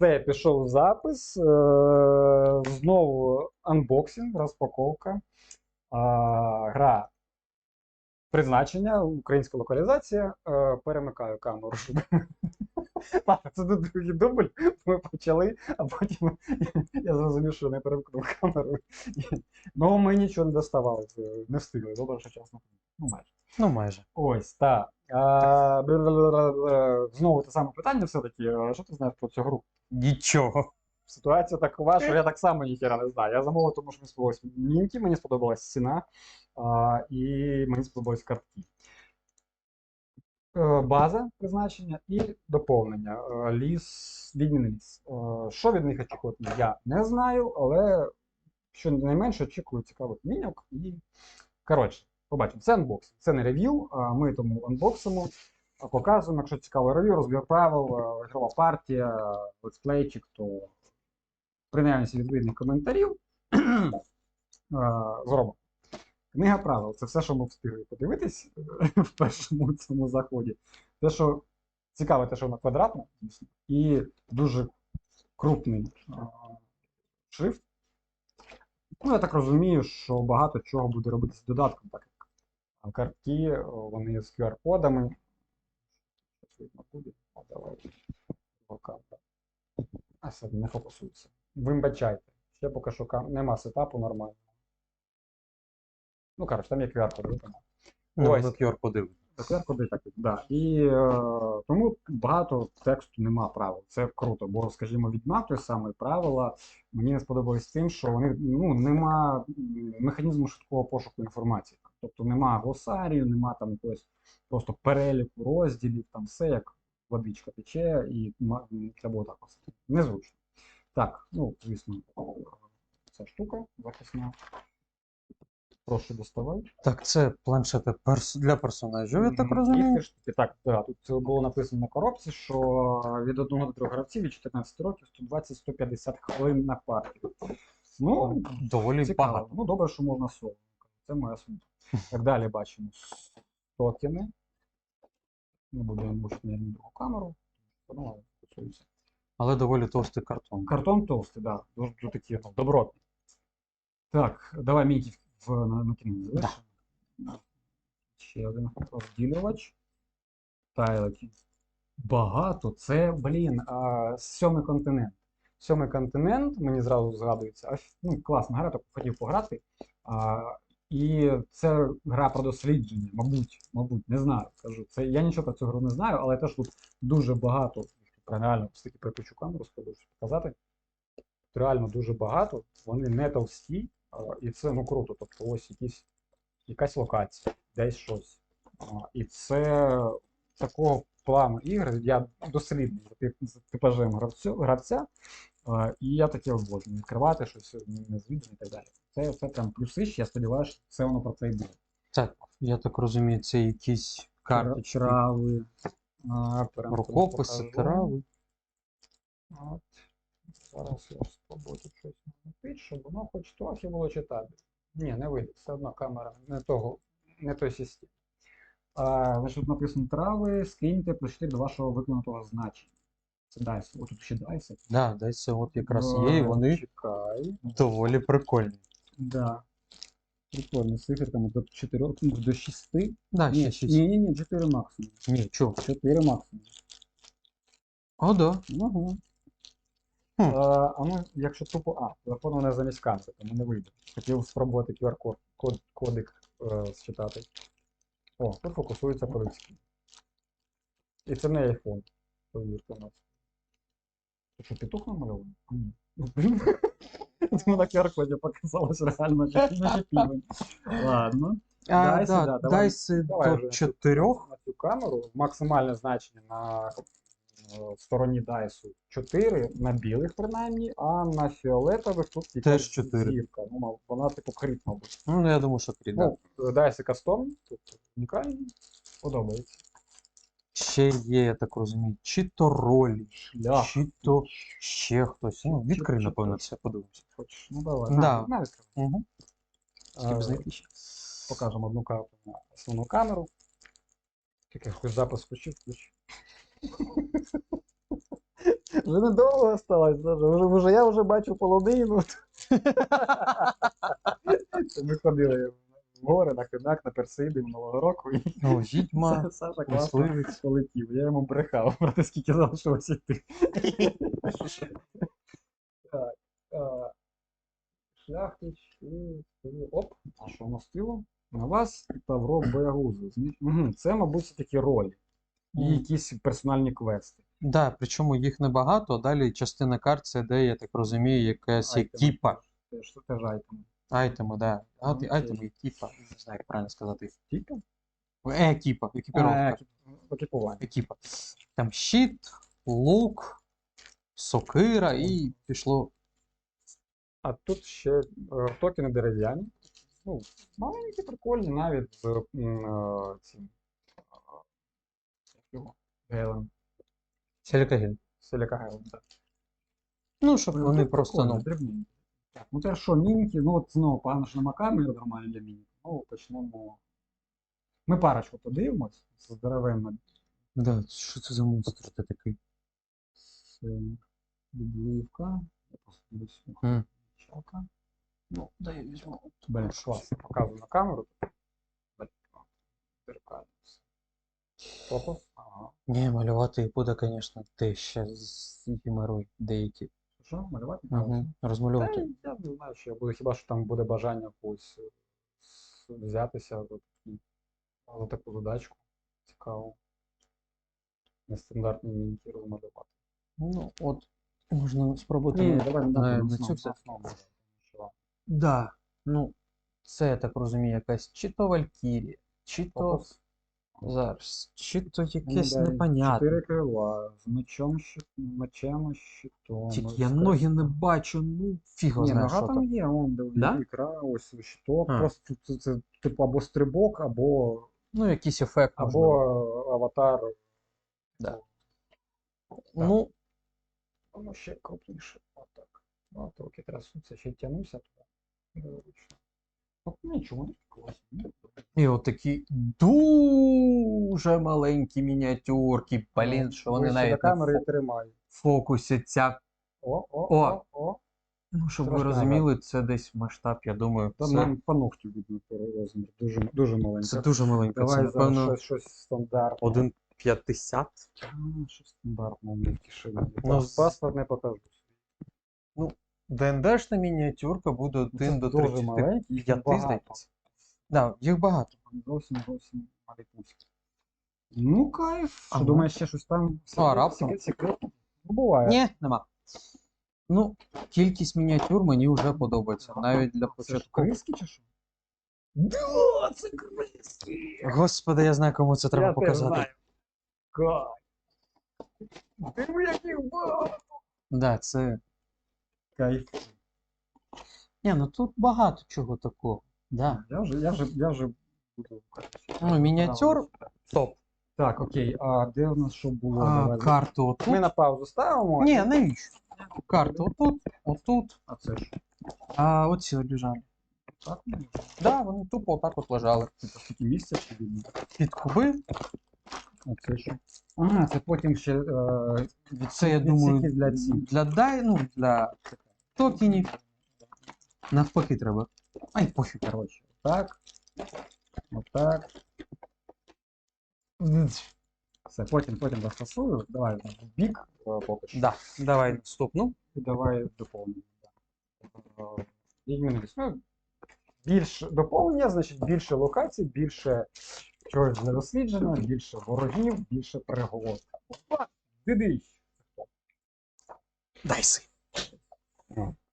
Все, пішов запис. Е, знову анбоксинг, розпаковка. Гра призначення, українська локалізація. Е, перемикаю камеру. Це другий дубль. Ми почали, а потім я зрозумів, що не перемкнув камеру. Ну, ми нічого не доставали, не встигли. Добре, що чесно. Ну, майже. Ну, майже. Ось, так. А. Знову те саме питання все-таки. Що ти знаєш про цю гру? Нічого. Ситуація такова, що я так само ніхера не знаю. Я замовив, тому що мені сподобалось мінки, мені сподобалась ціна, а, і мені сподобались картки. Е, База призначення і доповнення. Е, Ліс, відмінний ліс. Е, Що від них очікувати, я не знаю, але що найменше очікую цікавих міньок. І коротше, побачимо. Це анбокс. Це не рев'ю, ми тому анбоксимо. Показуємо, якщо цікаве рев'ю, розбір правил, ігрова партія, летсплейчик, то при наявності відповідних коментарів зробимо. Книга правил це все, що ми встигли подивитись е, в першому цьому заході. Те, що цікаве, те, що вона квадратна, і дуже крупний шрифт. Ну, я так розумію, що багато чого буде робитися додатком, так картки, вони з QR-кодами. Видно буде. А, давай. Рука. А все, не фокусується. Вибачайте. Ще поки що нема сетапу нормального. Ну, коротше, там є QR-код, ви поняли. Ну, Ось. на QR подивимось. QR-коди так, да. І е, тому багато тексту нема правил. Це круто, бо, скажімо, відьмак той самий правила мені не сподобались тим, що вони ну, нема механізму швидкого пошуку інформації. Тобто нема глосарію, нема там якогось просто переліку розділів, там все як водичка тече, і треба отак ось. Незручно. Так, ну, звісно, ця штука захисна. Прошу доставай. Так, це планшети перс... для персонажів, я так розумію. І штуки. Так, да, тут було написано на коробці, що від 1 до 3 гравців від 14 років 120-150 хвилин на партію. Ну, Доволі цікаво. багато. Ну, добре, що можна соло. Це моя сумка. Так далі бачимо токени. Не буду я мучити на другу камеру. Ну. Але доволі товстий картон. Картон толстий, да. Дуже, дуже такий ну, добротний. Так, давай мінки в, на, на кіно залишимо. Ще один розділювач. Тайлоті. Багато. Це, блін, а, сьомий континент. Сьомий континент, мені зразу згадується. аф- Ну, класна гра, так хотів пограти. А, і це гра про дослідження, мабуть, мабуть, не знаю. Кажу. Це, я нічого про цю гру не знаю, але теж тут дуже багато. Реально, все-таки припечу камеру, спробую показати. Тут реально дуже багато. Вони не товсті, і це ну круто. Тобто ось якісь, якась локація, десь щось. І це такого плану ігри. Я дослідний за тип- за типажем гравцю, гравця, і я таке обожнюю. Відкривати щось незвідане і так далі. Це, це прям плюси, я сподіваюся, що це воно про це і буде. Так, я так розумію, це якісь карточки, Трави. Рукописи, трави. От. Зараз я спробую тут щось намітити, щоб воно хоч трохи було читати. Ні, не вийде, все одно камера не того, не той систем. А, значить, тут написано трави, скиньте плюс 4 до вашого виконатого значення. Це дайс. О, тут ще дайси. Да, це от якраз є, і Е, вони Чекай. доволі прикольні. Да. Прикольно, з циферками до 4, ну, до 6. Да, Ні, ще шість. ні, ні, ні, 4 максимум. Ні, чого? 4 максимум. О, да. Угу. Хм. А, а ну, якщо тупо. А, телефон у мене замість камери, тому не вийде. Хотів спробувати QR-код код, кодик е, считати. О, тут фокусується по-людськи. І це не iPhone. Повірте нас. Це що, петух намальований? А, ні. Ну, блін. Тому на QR-коді показалось реально що не півень. Ладно. А, Дайси, да, да, давай- дайси давай вже до тут. чотирьох. На цю камеру максимальне значення на е, стороні дайсу 4, на білих принаймні, а на фіолетових тут тільки Теж чотири. зірка. Ну, вона типу крит, мабуть. Ну, я думаю, що три, да. Ну, дайси кастом, тут унікальні, подобається. Ще є, я так розумію, чи то ролі, Шлях. чи то ще хтось. Ну, відкрий, напевно, це подивимося. Хочеш? Ну давай. Да. На, на, відкривай. Угу. Е, знайти ще. Покажемо одну карту на основну камеру. Тільки хоч запис включив, включив. Вже недовго осталось, Вже, вже, я вже бачу половину. Ми ходили в гори на хинак, на Персиди минулого року, і Ну, відьма, Саша класно мисливець. полетів. Я йому брехав про те, скільки залишилося йти. Так. а, Шляхтич. і- Оп, а що воно стило? На вас Тавро Боягузу. Угу, це, мабуть, все такі ролі. І Мгм. якісь персональні квести. Да, причому їх небагато, а далі частина карт це де, я так розумію, якась Айтеми. екіпа. Теж це теж айтем. Айтеми, да. А, Окей. айтеми, екіпа. Не знаю, як правильно сказати. Тільки? Е, екіпа, екіпіровка. Екіпування. Екіпа. Там щит, лук, сокира і пішло. А тут ще е, токени дерев'яні. Ну, маленькі, прикольні, навіть з м, е, цим. Е, як його? Гелем. Сілікагель. Силіка гелем, так. Ну, щоб Ну, вони просто, ну. дрібненькі. Так, ну це що, мініки? Ну от знову погано, що нема камери нормальні для мініків. Ну, почнемо. Ми парочку подивимось з здоровенним. Да, що це за монстр ти такий? Це відливка. Я просто дивлюсь. Мгм. Чалка. Ну, дай я візьму. Блін, класно. Показую на камеру. Зеркально. Фокус. Ні, малювати буде, звісно, те ще з геморой деякі. Що, малювати? Угу. Та, я не знаю, що я буду, хіба що там буде бажання когось е, взятися за, такі, за таку задачку. Цікаво. Нестандартні мінки розмалювати. Ну, от, можна спробувати. Ні, давай на- цю все. Да. Ну, це, я так розумію, якась чи то Валькірія, чи то. Зараз, чи то Ну, якесь далі. непонятне. Чотири крила з мечом, щит, мечем, щитом. Тільки я ноги не бачу, ну фіг його Ні, знає, нога що там там. є, вон де Да? ікра, ось щиток. А. Просто це, це, типу або стрибок, або, Ну, якийсь ефект. або можливо. аватар. Да. так. Ну, Воно ще крупніше. Отак. Ну, от руки трясуться, ще тянуся туди. Незручно. Ну, нічого, не класно. і от такі дуже маленькі мініатюрки. Блін, що вони Ближче навіть на камери фо- і тримай. фокусяться. О, о, О. о, о. Ну, щоб ви Трошки розуміли, це десь масштаб, я думаю, Там це, нам по ногтю видно розмір. Дуже, дуже маленький. це дуже маленьке. Це, Давай зараз напевно, щось, щось стандартне. 1,50. А, щось стандартне в кишені. Ну, Ну, з- паспорт не покажу. ДНДшна мініатюрка буде 1 до дуже 35, маленький, їх багато. здається. Да, їх багато. Зовсім зовсім малюсенькі. Ну, кайф. Що Ага. думаєш, ще щось там? А, раптом? секрет- секретне? Ну, буває. Ні, нема. Ну, кількість мініатюр мені вже подобається. Навіть для Це ж початку. криски чи що? Да, це криски! Господи, я знаю, кому це треба Я теж показати. знаю. Кайф. Диви, яких багато. Да, це. Кайф. Ні, ну тут багато чого такого. Да. Я вже, я вже, я вже буду. Ну, мініатюр топ. Так, окей, а де в нас що було? А, Давай. карту отут. Ми на паузу ставимо. Ні, навіщо? Карту отут, отут, А це ж а оці лежали. так? ну, Да, вони тупо отак от лежали. Типа скільки місця чи видно? Під куби. А це що? Ага, це потім ще е, від, Це, я від думаю, для цих. для дай, ну, для токенів. Навпаки треба. Ай, пофіг. Коротше, так. Отак. Все, потім, потім застосую. Давай в бік е, поки що. Да, давай наступну. І давай доповнення. Е, Відмінно ну, більше доповнення, значить більше локацій, більше чогось для дослідження, більше ворогів, більше пригод. Опа, Дидиш. Дайси.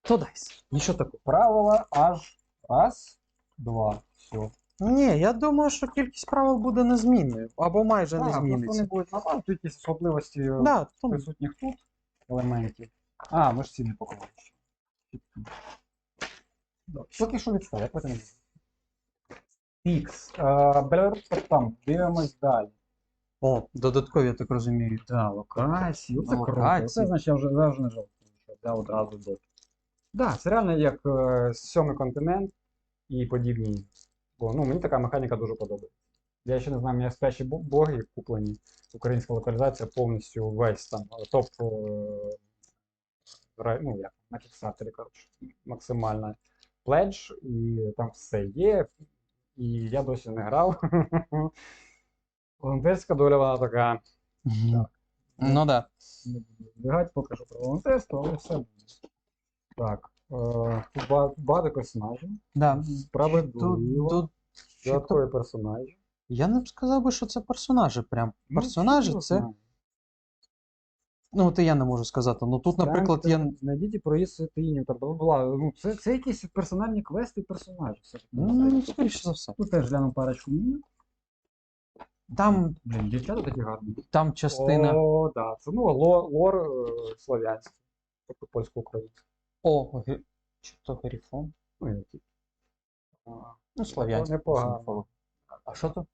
Ну. То дайси. Нічого такого. Правила аж раз, два. Все. Ні, я думаю, що кількість правил буде незмінною. Або майже не Так, просто вони зміниться. будуть набагато, тут якісь особливості е, Да, тому. присутніх тут елементів. А, ми ж ці не поклали ще. Добре, Поки що відстав, я потім. Фікс. Е, Там, дивимось далі. О, додаткові, я так розумію. Да, локації. Оце круто. Локації. Це значить я вже, не жовтий, я одразу до. Да, це реально як е, сьомий континент і подібні. Бо ну, мені така механіка дуже подобається. Я ще не знаю, у мене сплячі боги куплені. Українська локалізація повністю весь там топ. е, Ну, як на Kickstarter, коротше, максимальна пледж, і там все є. І я досі не грав. Волонтерська доля вона така. Ну да. Не буду збігати, покажу про волонтерство, але все буде. Так. Е, тут багато персонажів. Да. Справедливо. тут, чи то- персонажі. я не б сказав би, що це персонажі. Прям Ну, персонажі це. Ну, от і я не можу сказати. Ну тут, наприклад, Там, є. Знайдіть проїзд бла, бла, бла. Ну, це, це якісь персональні квести персонажі. Все. Ну, скоріше за все. Тут теж гляну парочку мінів. Там, Блін, дівчата такі гарні. там частина. О, да. Це ну, лор, лор е, слов'янський. Тобто польсько-український. О, ге- чи то грифон? Ну, які. А, Ну, славянський. непогано. А що то?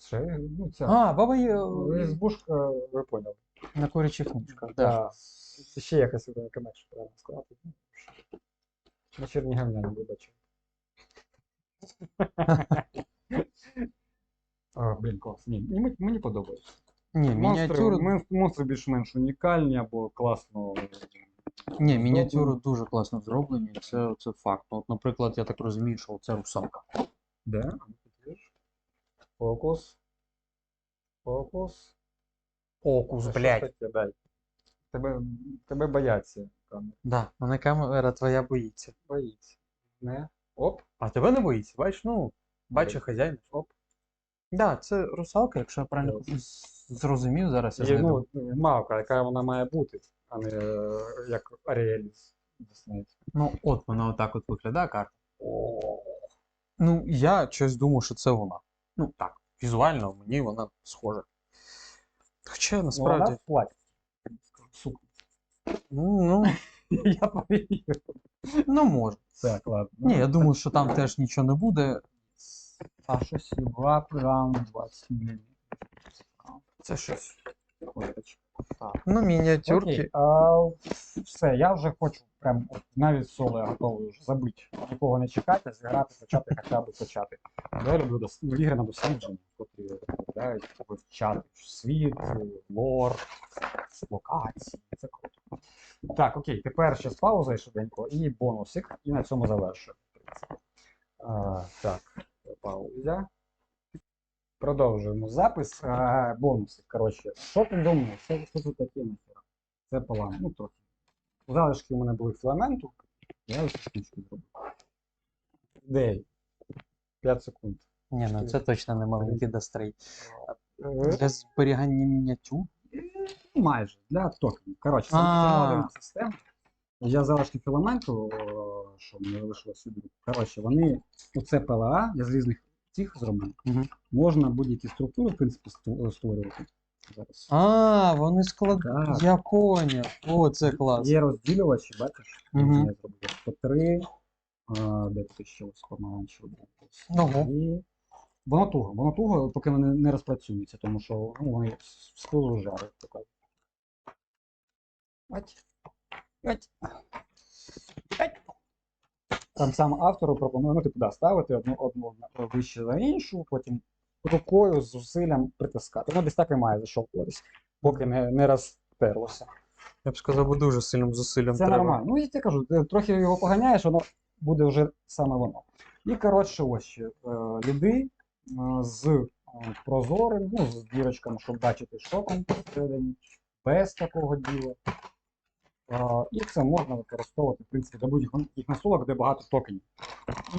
Ще, ну, ця. А, баба є Избушка, ви поняли. на курячих ножках. Да. Да. Це ще буде коннекшн, правильно сказати. Ну, На Чернігівняні, вибачте. О, блін, клас. Ні, мені, мені подобається. Ні, Монстри, мініатюри, мен- монстри більш-менш унікальні або класно. Ні, мініатюри дуже класно зроблені. Це, це факт. Ну, От, наприклад, я так розумію, що це русалка. Де? Фокус. Фокус. Окус, Це що. Тебе, тебе бояться. Там, Да, мене камера твоя боїться. боїться. Не. Оп. А тебе не боїться, бачиш, ну, бачу хазяїн. Оп. Да, це русалка, якщо я правильно зрозумів, зараз я Є, знайду. ну, мавка, яка вона має бути, а не е, як Аріель з Disney. Ну, от вона отак от виглядає карта. Ну, я щось думав, що це вона. Ну, так, візуально мені вона схожа. Хоча Ну, насправді. вона. Сука. Ну, ну, Я повірю. ну може. Так, ладно. Ні, я думаю, що там теж нічого не буде. А щось два раунд 20 мм. Це щось. Так. Ну, мініатюрки. Окей, а, все, я вже хочу прям от, навіть соло я готовий вже забити. Нікого не чекати, зіграти, почати хоча б почати. Я люблю дос... ну, ігри на дослідження, котрі розповідають, вивчати світ, лор, локації. Це круто. Так, окей, тепер ще з паузою швиденько і бонусик, і на цьому завершую. в принципі. А, так, пауза. Продовжуємо запис. А, бонуси. Коротше, що ти думаєш? Що, що це таке нахера? Це палам. Ну, трохи. Залишки у мене були філаменту. Я ось штучку зробив. Дев'ять. 5 секунд. Ні, ну це точно не маленький дострей. Е, Для зберігання мініатюр. Майже для токенів. Коротше, це модульна система. Я залишки філаменту, що мені лишилось собі. Коротше, вони оце ПЛА, я з різних цих зроблю. Мгм. Можна будь-які структури, в принципі, створювати. Зараз. А, вони склад. Так. Я поняв. О, це клас. Є розділювачі, бачиш? Мгм. Я по три. А, де тут ще ось помаранчевий. Ось. Ого. І воно туго, воно туго, поки вони не розпрацюються, тому що ну, вони з пилу жарять. Ать. Ать. Ать. Там сам автору пропонує, ну, типу, да, ставити одну, одну вище за іншу, потім рукою з зусиллям притискати. Воно десь так і має защолкуватись, поки не, не розтерлося. Я б сказав, бо дуже сильним зусиллям Це треба. нормально. Ну, я тебе кажу, ти трохи його поганяєш, воно буде вже саме воно. І коротше, ось е, ліди е, з е, прозорим, ну, з дірочками, щоб бачити, що там всередині, без такого діла. І це можна використовувати, в принципі, для будь-яких настолок, де багато токенів.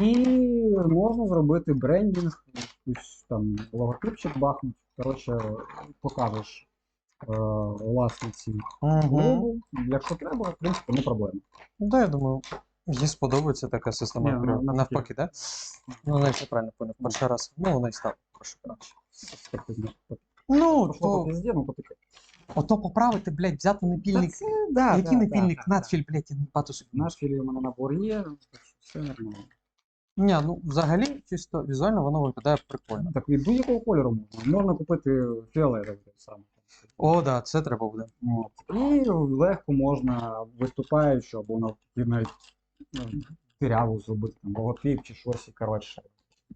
І можна зробити брендінг, якийсь там логотипчик бахнути. Коротше, покажеш е, власниці клубу. Якщо треба, в принципі, не проблема. Да, я думаю, їй сподобається така система. Ні, Прям навпаки. Так? Ну, вона все правильно поняв. Перший раз. Ну, вона і стала. Перший раз. Ну, Пошло по то, пізді, ну потихи. Ото поправити, блядь, взяти напільник. Це, да, Який да, напільник? да, Надфіль, блядь, не бачу собі. філій у мене набор є, все нормально. Ні, ну взагалі, чисто візуально воно виглядає прикольно. Так і будь-якого кольору можна. Можна купити фіолетовий так само. О, да, це треба буде. От. І легко можна виступаючи, або навіть ну, диряву зробити, там, логотип чи щось, і коротше.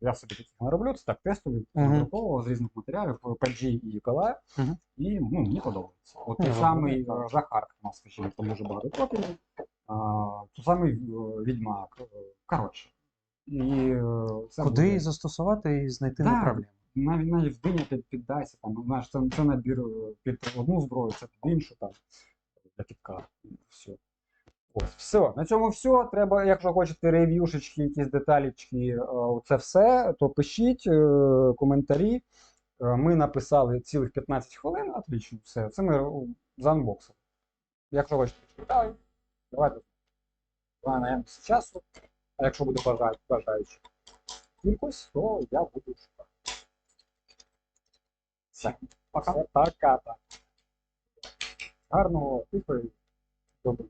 Я собі таких не роблю, це так тестові, Мгм. нагруповував з різних матеріалів, PG і PLA, Мгм. і ну, мені подобається. От той Ні, самий е, Жахар, у нас, скажімо, там дуже багато копій, той самий е, Відьмак. е, Коротше. І це Куди буде- застосувати і знайти Да. направлення? навіть навіть вдиняти піддайся, там, знаєш, це, це набір під одну зброю, це під іншу, там, для підкар. Все. Ось, все. На цьому все. Треба, якщо хочете рев'юшечки, якісь деталічки, е, це все, то пишіть е, коментарі. Е, Ми написали цілих 15 хвилин, отлично, все. Це ми е, заанбоксили. Якщо хочете читати, давайте. Давай наємося часу. А якщо буде бажаючи, бажаючи кількось, то я буду шукати. Все. Пока. Пока. Гарного, тихої, доброго.